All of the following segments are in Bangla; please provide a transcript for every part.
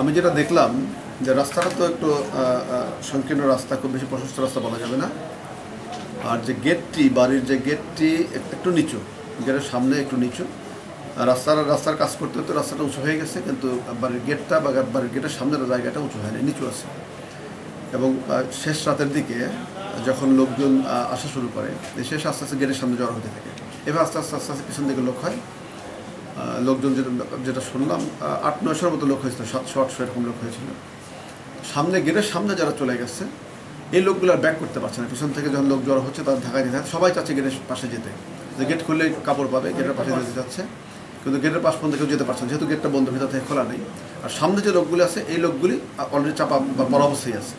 আমি যেটা দেখলাম যে রাস্তাটা তো একটু সংকীর্ণ রাস্তা, খুব বেশি প্রশস্ত রাস্তা বলা যাবে না। আর যে গেটটি বাড়ির যে গেটটি একটু নিচু, গেটের সামনে একটু নিচু। রাস্তার রাস্তার কাজ করতে করতে রাস্তাটা উঁচু হয়ে গেছে, কিন্তু বাড়ির গেটটা বা বাড়ির গেটের সামনের জায়গাটা উঁচু হয়নি, নিচু আছে। এবং শেষ রাতের দিকে যখন লোকজন আসা শুরু করে শেষ আস্তে আস্তে গেটের সামনে জড়ো হতে থাকে। এবার আস্তে আস্তে আস্তে আস্তে পিছন দিকে লোক হয়। লোকজন যেটা যেটা শুনলাম আট নয়শোর মতো লোক হয়েছিল সাতশো আটশো এরকম লোক হয়েছিল। সামনে গেটের সামনে যারা চলে গেছে, এই লোকগুলো আর ব্যাক করতে পারছে না। পিছন থেকে যখন লোক জড়ো হচ্ছে, তাদের ঢাকা যেতে সবাই চাচ্ছে গেটের পাশে যেতে। যে গেট খুললে কাপড় পাবে গেটের পাশে যেতে যাচ্ছে কিন্তু গেটের পাশ পর্যন্ত কেউ যেতে পারছে না। যেহেতু গেটটা বন্ধ, ভিতর থেকে খোলা নেই। আর সামনে যে লোকগুলি আছে, এই লোকগুলি অলরেডি চাপা বা বড় অবস্থায় আছে।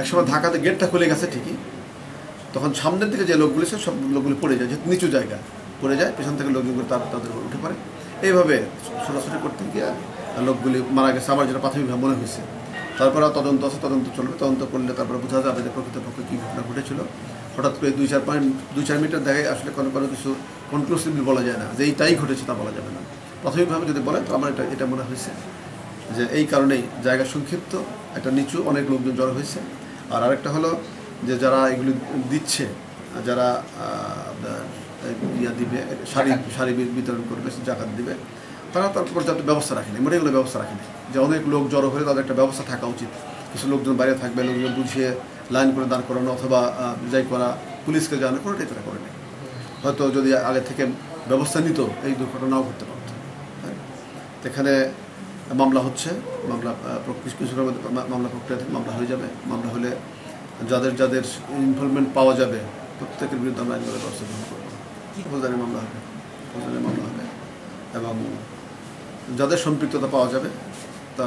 একসময় ঢাকাতে গেটটা খুলে গেছে ঠিকই। তখন সামনের দিকে যে লোকগুলি সব লোকগুলি পড়ে যায় যেহেতু নিচু জায়গা পড়ে যায়, পেছন থেকে লোকগুলো তার তাদের উঠে পড়ে। এইভাবে ছোটাছুটি করতে গিয়ে লোকগুলি মারা গেছে। আমার যেটা প্রাথমিকভাবে মনে হয়েছে। তারপরে তদন্ত আছে, তদন্ত চলবে। তদন্ত করলে তারপরে বোঝা যাবে যে প্রকৃতপক্ষে কী ঘটনা ঘটেছিল। হঠাৎ করে দুই চার পয়েন্ট দুই চার মিটার দেখায় আসলে কোনো কোনো কিছু কনক্লুসিভলি বলা যায় না। যে এইটাই ঘটেছে তা বলা যাবে না। প্রাথমিকভাবে যদি বলে তো আমার এটা এটা মনে হয়েছে যে এই কারণেই জায়গা সংক্ষিপ্ত, একটা নিচু অনেক লোকজন জড়ো হয়েছে। আর আরেকটা হলো যে যারা এগুলি দিচ্ছে, যারা আপনার ইয়া দিবে শাড়ি শাড়ি বিতরণ করবে জাকাত দিবে। তারা তার পর্যাপ্ত ব্যবস্থা রাখেনি এগুলো ব্যবস্থা রাখেনি। যে অনেক লোক জড়ো হলে তাদের একটা ব্যবস্থা থাকা উচিত। কিছু লোকজন বাইরে থাকবে লোকজন বুঝিয়ে লাইন করে দাঁড় করানো অথবা যাই করা পুলিশকে জানানো কোনোটাই তারা করেনি হয়তো যদি আগে থেকে ব্যবস্থা নিত এই দুর্ঘটনাও ঘটতে পারত। হ্যাঁ। এখানে মামলা হচ্ছে মামলা আহ, প্র- কিছু মধ্যে মামলা প্রক্রিয়া থেকে মামলা হয়ে যাবে। মামলা হলে যাদের যাদের ইনভলভমেন্ট পাওয়া যাবে প্রত্যেকের বিরুদ্ধে আমরা আইনগত ব্যবস্থা গ্রহণ করব। ফৌজদারি মামলা হবে? ফৌজদারি মামলা হবে। এবং যাদের সম্পৃক্ততা পাওয়া যাবে তা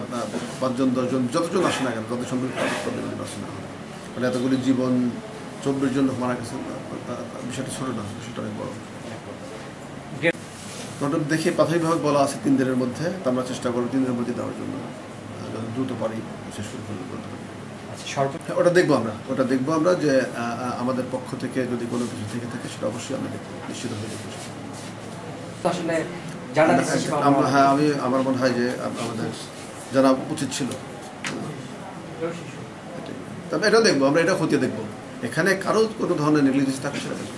পাঁচজন দশজন যতজন আসে না কেন তাদের সম্পৃক্ত তাদের ব্যবস্থা নেওয়া হবে মানে এতগুলি জীবন চব্বিশ জন মারা গেছে বিষয়টা ছোটো না বিষয়টা অনেক বড়। নোটক দেখে প্রাথমিকভাবে বলা আছে তিন দিনের মধ্যে আমরা চেষ্টা করব তিন দিনের মধ্যে দেওয়ার জন্য। দ্রুত পারি শেষ করে। আচ্ছা, সর্ব হ্যাঁ, ওটা দেখব আমরা ওটা দেখব আমরা যে আমাদের পক্ষ থেকে যদি কোনো কিছু থেকে থাকে সেটা অবশ্যই আমরা দেখব নিশ্চিত হয়ে দেখব। আসলে হ্যাঁ আমি আমার মনে হয় যে আমাদের জানা উচিত ছিল। তবে এটা দেখব আমরা এটা খতিয়ে দেখব। এখানে কারও কোনো ধরনের নেগলিজেন্স থাকে সেটা দেখব।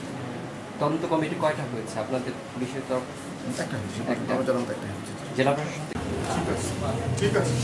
তদন্ত কমিটি কয়টা হয়েছে? আপনাদের পুলিশের তরফ একটা হয়েছে আমার জানা একটা হয়েছে। জেলা প্রশাসন? ঠিক আছে।